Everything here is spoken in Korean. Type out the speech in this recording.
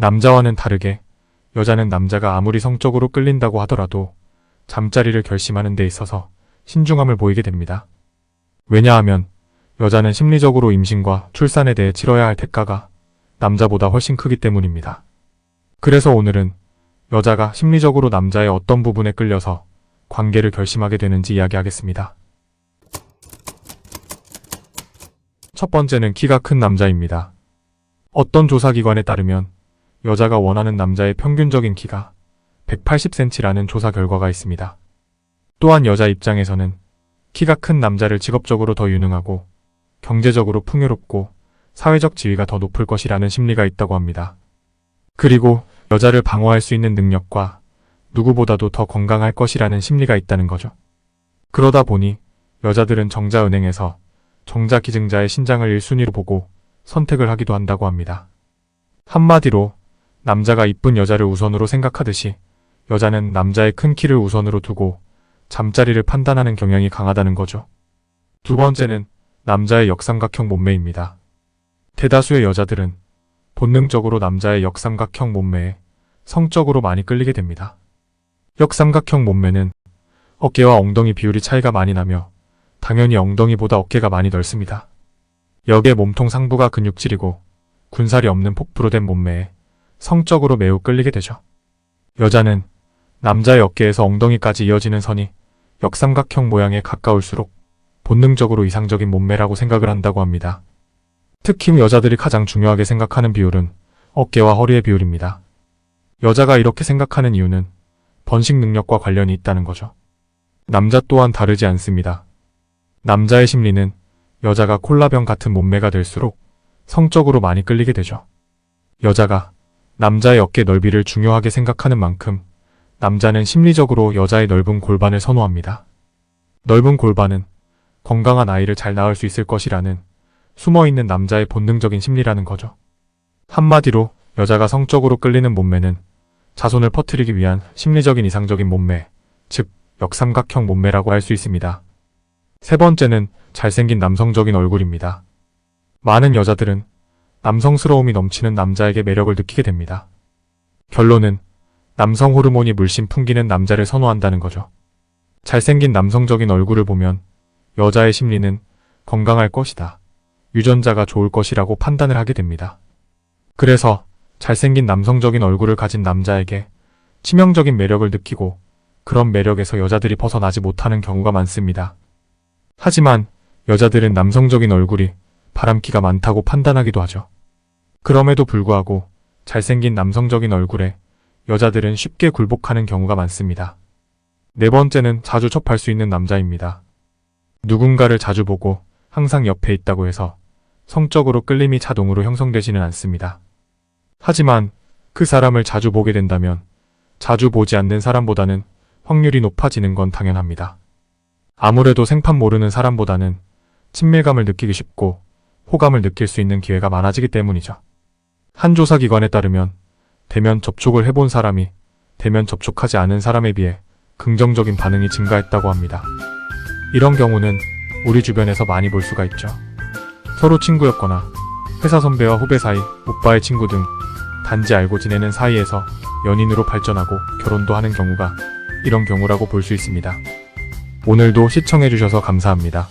남자와는 다르게 여자는 남자가 아무리 성적으로 끌린다고 하더라도 잠자리를 결심하는 데 있어서 신중함을 보이게 됩니다. 왜냐하면 여자는 심리적으로 임신과 출산에 대해 치러야 할 대가가 남자보다 훨씬 크기 때문입니다. 그래서 오늘은 여자가 심리적으로 남자의 어떤 부분에 끌려서 관계를 결심하게 되는지 이야기하겠습니다. 첫 번째는 키가 큰 남자입니다. 어떤 조사기관에 따르면 여자가 원하는 남자의 평균적인 키가 180cm라는 조사 결과가 있습니다. 또한 여자 입장에서는 키가 큰 남자를 직업적으로 더 유능하고 경제적으로 풍요롭고 사회적 지위가 더 높을 것이라는 심리가 있다고 합니다. 그리고 여자를 방어할 수 있는 능력과 누구보다도 더 건강할 것이라는 심리가 있다는 거죠. 그러다 보니 여자들은 정자은행에서 정자 기증자의 신장을 1순위로 보고 선택을 하기도 한다고 합니다. 한마디로 남자가 이쁜 여자를 우선으로 생각하듯이 여자는 남자의 큰 키를 우선으로 두고 잠자리를 판단하는 경향이 강하다는 거죠. 두 번째는 남자의 역삼각형 몸매입니다. 대다수의 여자들은 본능적으로 남자의 역삼각형 몸매에 성적으로 많이 끌리게 됩니다. 역삼각형 몸매는 어깨와 엉덩이 비율이 차이가 많이 나며 당연히 엉덩이보다 어깨가 많이 넓습니다. 여기에 몸통 상부가 근육질이고 군살이 없는 폭부로 된 몸매에 성적으로 매우 끌리게 되죠. 여자는 남자의 어깨에서 엉덩이까지 이어지는 선이 역삼각형 모양에 가까울수록 본능적으로 이상적인 몸매라고 생각을 한다고 합니다. 특히 여자들이 가장 중요하게 생각하는 비율은 어깨와 허리의 비율입니다. 여자가 이렇게 생각하는 이유는 번식 능력과 관련이 있다는 거죠. 남자 또한 다르지 않습니다. 남자의 심리는 여자가 콜라병 같은 몸매가 될수록 성적으로 많이 끌리게 되죠. 여자가 남자의 어깨 넓이를 중요하게 생각하는 만큼 남자는 심리적으로 여자의 넓은 골반을 선호합니다. 넓은 골반은 건강한 아이를 잘 낳을 수 있을 것이라는 숨어있는 남자의 본능적인 심리라는 거죠. 한마디로 여자가 성적으로 끌리는 몸매는 자손을 퍼뜨리기 위한 심리적인 이상적인 몸매, 즉 역삼각형 몸매라고 할 수 있습니다. 세 번째는 잘생긴 남성적인 얼굴입니다. 많은 여자들은 남성스러움이 넘치는 남자에게 매력을 느끼게 됩니다. 결론은 남성 호르몬이 물씬 풍기는 남자를 선호한다는 거죠. 잘생긴 남성적인 얼굴을 보면 여자의 심리는 건강할 것이다. 유전자가 좋을 것이라고 판단을 하게 됩니다. 그래서 잘생긴 남성적인 얼굴을 가진 남자에게 치명적인 매력을 느끼고 그런 매력에서 여자들이 벗어나지 못하는 경우가 많습니다. 하지만 여자들은 남성적인 얼굴이 바람기가 많다고 판단하기도 하죠. 그럼에도 불구하고 잘생긴 남성적인 얼굴에 여자들은 쉽게 굴복하는 경우가 많습니다. 네 번째는 자주 접할 수 있는 남자입니다. 누군가를 자주 보고 항상 옆에 있다고 해서 성적으로 끌림이 자동으로 형성되지는 않습니다. 하지만 그 사람을 자주 보게 된다면 자주 보지 않는 사람보다는 확률이 높아지는 건 당연합니다. 아무래도 생판 모르는 사람보다는 친밀감을 느끼기 쉽고 호감을 느낄 수 있는 기회가 많아지기 때문이죠. 한 조사 기관에 따르면 대면 접촉을 해본 사람이 대면 접촉하지 않은 사람에 비해 긍정적인 반응이 증가했다고 합니다. 이런 경우는 우리 주변에서 많이 볼 수가 있죠. 서로 친구였거나 회사 선배와 후배 사이, 오빠의 친구 등 단지 알고 지내는 사이에서 연인으로 발전하고 결혼도 하는 경우가 이런 경우라고 볼 수 있습니다. 오늘도 시청해주셔서 감사합니다.